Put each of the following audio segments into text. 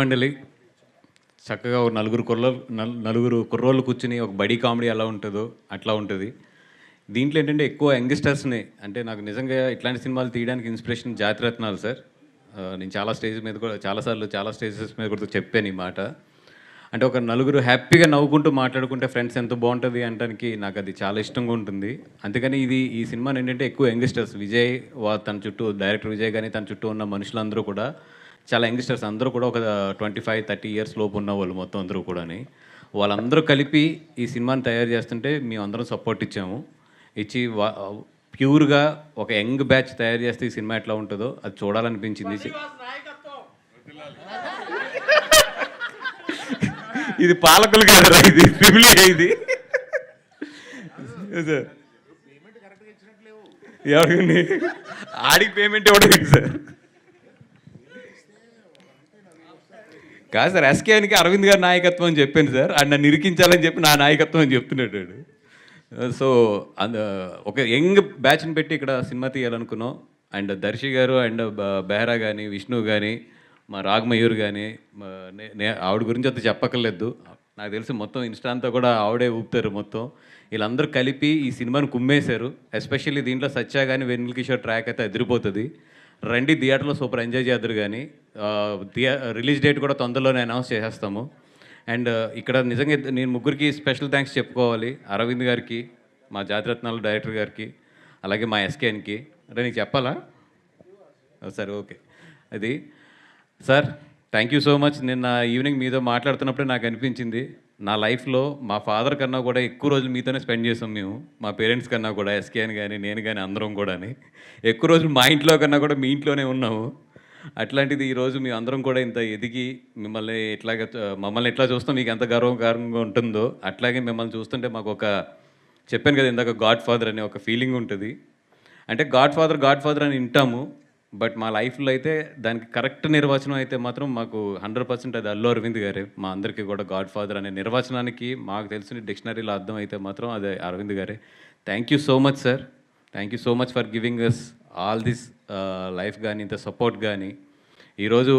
మండలి చక్కగా ఒక నలుగురు కుర్ర నలుగురు కుర్రోళ్ళు కూర్చుని ఒక బడి కామెడీ ఎలా ఉంటుందో అట్లా ఉంటుంది. దీంట్లో ఏంటంటే ఎక్కువ యంగ్స్టర్స్ని అంటే నాకు నిజంగా ఇట్లాంటి సినిమాలు తీయడానికి ఇన్స్పిరేషన్ జాతిరత్నాలు సార్. నేను చాలా స్టేజ్ మీద కూడా చాలాసార్లు చాలా స్టేజెస్ మీద కూడా చెప్పాను ఈ మాట. అంటే ఒక నలుగురు హ్యాపీగా నవ్వుకుంటూ మాట్లాడుకుంటే ఫ్రెండ్స్ ఎంత బాగుంటుంది అనడానికి నాకు అది చాలా ఇష్టంగా ఉంటుంది. అందుకని ఇది ఈ సినిమా ఏంటంటే ఎక్కువ యంగ్స్టర్స్ విజయ్ వా- తన చుట్టూ డైరెక్టర్ విజయ్ కానీ తన చుట్టూ ఉన్న మనుషులందరూ కూడా చాలా యంగ్స్టర్స్ అందరూ కూడా ఒక ట్వంటీ ఫైవ్ థర్టీ ఇయర్స్ లోపు ఉన్న వాళ్ళు మొత్తం అందరూ కూడాని. వాళ్ళందరూ కలిపి ఈ సినిమాని తయారు చేస్తుంటే మేము అందరం సపోర్ట్ ఇచ్చాము. ఇచ్చి ప్యూర్గా ఒక యంగ్ బ్యాచ్ తయారు చేస్తే ఈ సినిమా ఎట్లా ఉంటుందో అది చూడాలనిపించింది. ఇది పాలకులు కాదురా ఇది ఏ ఇది. సార్ ఎవరికి ఆడికి పేమెంట్ ఇవ్వడం సార్ కాదు సార్ ఎస్కేఎన్కి అరవింద్ గారి నాయకత్వం అని చెప్పాను సార్. అండ్ నన్ను ఇరికించాలని చెప్పి నా నాయకత్వం అని చెప్తున్నాడు వాడు. సో అంద ఒక యంగ్ బ్యాచ్ని పెట్టి ఇక్కడ సినిమా తీయాలనుకున్నాం. అండ్ దర్శి గారు అండ్ బెహరా బెహ్రా కానీ విష్ణు కానీ మా రాగమయూర్ కానీ ఆవిడ గురించి అంత చెప్పక్కర్లేదు. నాకు తెలిసి మొత్తం ఇన్స్టా అంతా కూడా ఆవిడే ఊపుతారు మొత్తం. వీళ్ళందరూ కలిపి ఈ సినిమాను కుమ్మేశారు. ఎస్పెషల్లీ దీంట్లో సత్య కానీ వెన్నెల కిషోర్ ట్రాక్ అయితే ఎదిరిపోతుంది రండి థియేటర్లో సూపర్ ఎంజాయ్ చేద్దరు కానీ రిలీజ్ డేట్ కూడా తొందరలోనే అనౌన్స్ చేసేస్తాము. అండ్ ఇక్కడ నిజంగా నేను ముగ్గురికి స్పెషల్ థ్యాంక్స్ చెప్పుకోవాలి. అరవింద్ గారికి మా జాతిరత్నాలు డైరెక్టర్ గారికి అలాగే మా ఎస్కేఎన్కి. అంటే నీకు చెప్పాలా? సరే ఓకే. అది sir thank you so much. నిన్న ఈవినింగ్ మీతో మాట్లాడుతున్నప్పుడే నాకు అనిపించింది. నా లైఫ్లో మా ఫాదర్ కన్నా కూడా ఎక్కువ రోజులు మీతోనే స్పెండ్ చేసాం మేము. మా పేరెంట్స్ కన్నా కూడా ఎస్కేఎన్ కానీ నేను కానీ అందరం కూడా ఎక్కువ రోజులు మా ఇంట్లో కన్నా కూడా మీ ఇంట్లోనే ఉన్నాము. అట్లాంటిది ఈరోజు మేము అందరం కూడా ఇంత ఎదిగి మిమ్మల్ని ఎట్లాగ మమ్మల్ని ఎట్లా చూస్తాం? మీకు ఎంత గర్వకారంగా ఉంటుందో అట్లాగే మిమ్మల్ని చూస్తుంటే మాకు ఒక చెప్పాను కదా ఇందాక గాడ్ ఫాదర్ అనే ఒక ఫీలింగ్ ఉంటుంది. అంటే గాడ్ ఫాదర్ గాడ్ ఫాదర్ అని వింటాము బట్ మా లైఫ్లో అయితే దానికి కరెక్ట్ నిర్వచనం అయితే మాత్రం మాకు హండ్రెడ్ పర్సెంట్ అది అల్లు అరవింద్ గారే. మా అందరికీ కూడా గాడ్ ఫాదర్ అనే నిర్వచనానికి మాకు తెలిసిన డిక్షనరీలో అర్థం అయితే మాత్రం అదే అరవింద్ గారే. Thank you so much sir thank you so much for giving us all this life కానీ ఇంత సపోర్ట్ కానీ ఈరోజు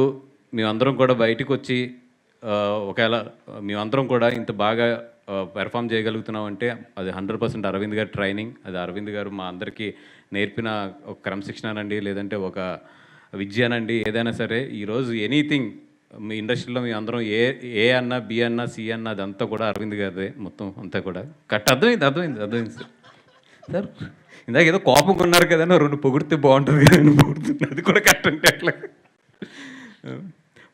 మేమందరం కూడా బయటికి వచ్చి ఒకవేళ మేమందరం కూడా ఇంత బాగా పెర్ఫామ్ చేయగలుగుతున్నామంటే అది హండ్రెడ్ పర్సెంట్ అరవింద్ గారి ట్రైనింగ్. అది అరవింద్ గారు మా అందరికీ నేర్పిన ఒక క్రమశిక్షణనండి లేదంటే ఒక విద్యనండి ఏదైనా సరే. ఈరోజు ఎనీథింగ్ మీ ఇండస్ట్రీలో మీ అందరం ఏ ఏ అన్నా బి అన్నా సి అన్నా అదంతా కూడా అరవింద్ గారిదే మొత్తం అంతా కూడా. కట్ అర్థమైంది అర్థమైంది అర్థమైంది సార్. సార్. ఇందాక ఏదో కోపంగా ఉన్నారు కదా రెండు పొగిడితే బాగుంటుంది కదా అని పొగుడుతుంది అది కూడా కరెక్ట్ అంటే అట్లా.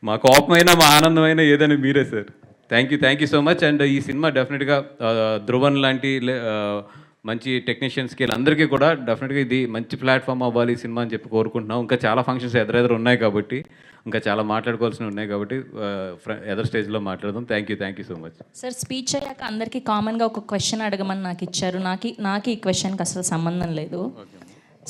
మా కోపమైనా మా ఆనందమైనా ఏదైనా మీరే sir. Thank you thank you so much and ఈ సినిమా డెఫినెట్గా ధ్రువన్ లాంటి లే- మంచి టెక్నీషియన్స్కి వీళ్ళందరికీ కూడా డెఫినెట్గా ఇది మంచి ప్లాట్ఫామ్ అవ్వాలి ఈ సినిమా అని చెప్పి కోరుకుంటున్నాం. ఇంకా చాలా ఫంక్షన్స్ ఎదురెదురు ఉన్నాయి కాబట్టి ఇంకా చాలా మాట్లాడుకోవాల్సినవి ఉన్నాయి కాబట్టి ఎదర్ స్టేజ్లో మాట్లాడదాం. Thank you thank you so much sir speech అయ్యాక అందరికీ కామన్గా ఒక క్వశ్చన్ అడగమని నాకు ఇచ్చారు. నాకు నాకు ఈ క్వశ్చన్కి అసలు సంబంధం లేదు.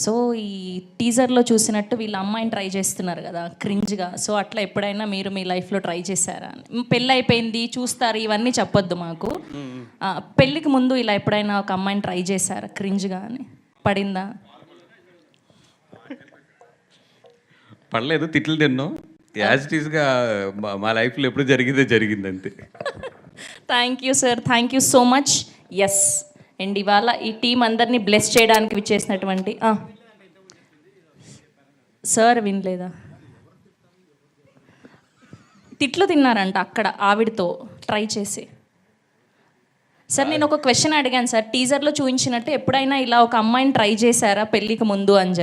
సో ఈ టీజర్లో చూసినట్టు వీళ్ళ అమ్మాయిని ట్రై చేస్తున్నారు కదా క్రింజ్గా. సో అట్లా ఎప్పుడైనా మీరు మీ లైఫ్లో ట్రై చేశారా? పెళ్ళి అయిపోయింది చూస్తారు ఇవన్నీ చెప్పొద్దు మాకు. పెళ్ళికి ముందు ఇలా ఎప్పుడైనా ఒక అమ్మాయిని ట్రై చేశారా క్రింజ్గా అని? పడిందా? పడలేదు తిట్లు తిన్నాం. యాజ్ ఇట్ ఈస్గా మా లైఫ్లో ఎప్పుడు జరిగిందే జరిగింది అంతే. Thank you sir thank you so much yes and ఇవాళ ఈ టీం అందరినీ బ్లెస్ చేయడానికి విచ్చేసినటువంటి సార్ వినలేదా? తిట్లు తిన్నారంట అక్కడ ఆవిడతో ట్రై చేసి. సార్ నేను ఒక క్వశ్చన్ అడిగాను సార్ టీజర్లో చూపించినట్టు ఎప్పుడైనా ఇలా ఒక అమ్మాయిని ట్రై చేశారా పెళ్ళికి ముందు అని చెప్పి?